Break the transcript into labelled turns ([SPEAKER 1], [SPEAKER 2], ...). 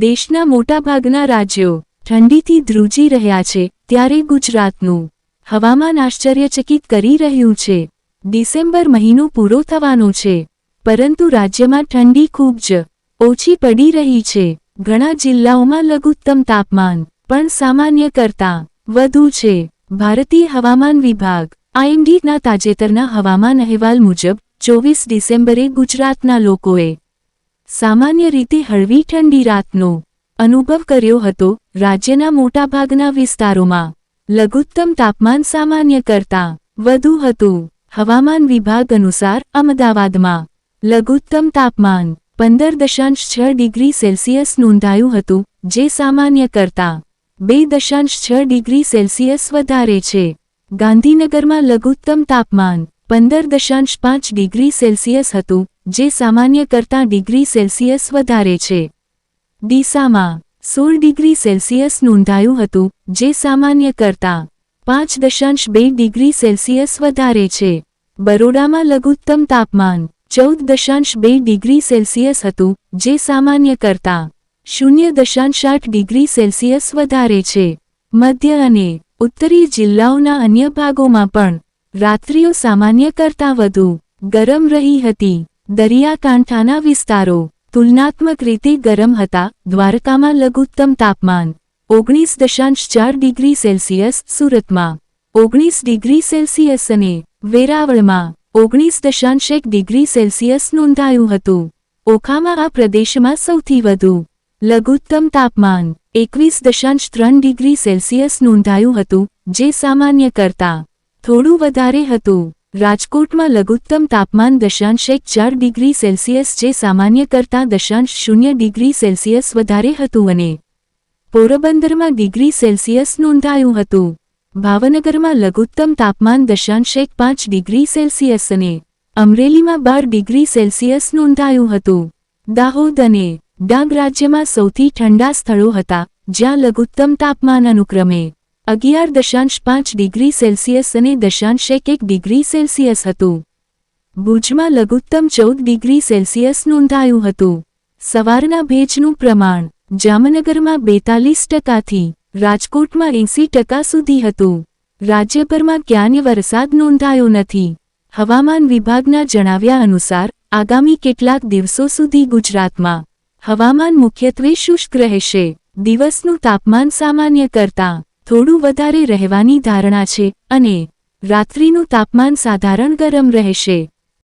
[SPEAKER 1] દેશના મોટાભાગના રાજ્યો ઠંડીથી ધ્રુજી રહ્યા છે ત્યારે ગુજરાતનું હવામાન આશ્ચર્યચકિત કરી રહ્યું છે. ડિસેમ્બર મહિનો પૂરો થવાનો છે, પરંતુ રાજ્યમાં ઠંડી ખૂબ જ ઓછી પડી રહી છે. ઘણા જિલ્લાઓમાં લઘુત્તમ તાપમાન પણ સામાન્ય કરતાં વધુ છે. ભારતીય હવામાન વિભાગ, આઈએમડીના તાજેતરના હવામાન અહેવાલ મુજબ, ચોવીસ ડિસેમ્બરે ગુજરાતના લોકોએ સામાન્ય રીતે હળવી ઠંડી રાતનો અનુભવ કર્યો હતો રાજ્યના મોટાભાગના વિસ્તારોમાં. લઘુત્તમ તાપમાન સામાન્ય કરતાં વધુ હતું. હવામાન વિભાગ અનુસાર અમદાવાદમાં લઘુત્તમ તાપમાન પંદર દશાંશ છ ડિગ્રી સેલ્સિયસ નોંધાયું હતું, જે સામાન્ય કરતાં બે દશાંશ છ ડિગ્રી સેલ્સિયસ વધારે છે. ગાંધીનગરમાં લઘુત્તમ તાપમાન પંદર દશાંશ પાંચ ડિગ્રી સેલ્સિયસ હતું જે સામાન્ય કરતાં ડિગ્રી સેલ્સિયસ વધારે છે. ડીસામાં સોળ ડિગ્રી સેલ્સિયસ નોંધાયું હતું, જે સામાન્ય કરતાં પાંચ દશાંશ બે ડિગ્રી સેલ્સિયસ વધારે છે. બરોડામાં લઘુત્તમ તાપમાન ચૌદ દશાંશ બે ડિગ્રી સેલ્સિયસ હતું, જે સામાન્ય કરતાં શૂન્ય દશાંશ આઠ ડિગ્રી સેલ્સિયસ વધારે છે. મધ્ય અને ઉત્તરીય જિલ્લાઓના અન્ય ભાગોમાં પણ રાત્રિઓ સામાન્ય કરતાં વધુ ગરમ રહી હતી. દરિયાકાંઠાના વિસ્તારો તુલનાત્મક રીતે ગરમ હતા. દ્વારકામાં લઘુત્તમ તાપમાન ઓગણીસ દશાંશ ચાર ડિગ્રી સેલ્સિયસ, સુરતમાં ઓગણીસ ડિગ્રી સેલ્સિયસ અને વેરાવળમાં ઓગણીસ દશાંશ એક ડિગ્રી સેલ્સિયસ નોંધાયું હતું. ઓખામાં આ પ્રદેશમાં સૌથી વધુ લઘુત્તમ તાપમાન એકવીસ દશાંશ ત્રણ ડિગ્રી સેલ્સિયસ નોંધાયું હતું, જે સામાન્ય કરતાં થોડું વધારે હતું. રાજકોટમાં લઘુત્તમ તાપમાન દશાંશ એક ચાર ડિગ્રી સેલ્સિયસ જે સામાન્ય કરતાં દશાંશ શૂન્ય ડિગ્રી સેલ્સિયસ વધારે હતું અને પોરબંદરમાં ડિગ્રી સેલ્સિયસ નોંધાયું હતું. ભાવનગરમાં લઘુત્તમ તાપમાન દશાંશ એક પાંચ ડિગ્રી સેલ્સિયસ અને અમરેલીમાં બાર ડિગ્રી સેલ્સિયસ નોંધાયું હતું. દાહોદ અને ડાંગ રાજ્યમાં સૌથી ઠંડા સ્થળો હતા, જ્યાં લઘુત્તમ તાપમાન અનુક્રમે અગિયાર દશાંશ પાંચ ડિગ્રી સેલ્સિયસ અને દશાંશ એક એક ડિગ્રી સેલ્સિયસ હતું. ભુજમાં લઘુત્તમ ચૌદ ડિગ્રી સેલ્સિયસ નોંધાયું હતું. સવારના ભેજનું પ્રમાણ જામનગરમાં બેતાલીસ ટકાથી રાજકોટમાં એંસી ટકા સુધી હતું. રાજ્યભરમાં ક્યાંય વરસાદ નોંધાયો નથી. હવામાન વિભાગના જણાવ્યા અનુસાર, આગામી કેટલાક દિવસો સુધી ગુજરાતમાં હવામાન મુખ્યત્વે શુષ્ક રહેશે. દિવસનું તાપમાન સામાન્ય કરતાં થોડું વધારે રહેવાની ધારણા છે અને રાત્રિનું તાપમાન સાધારણ ગરમ રહેશે.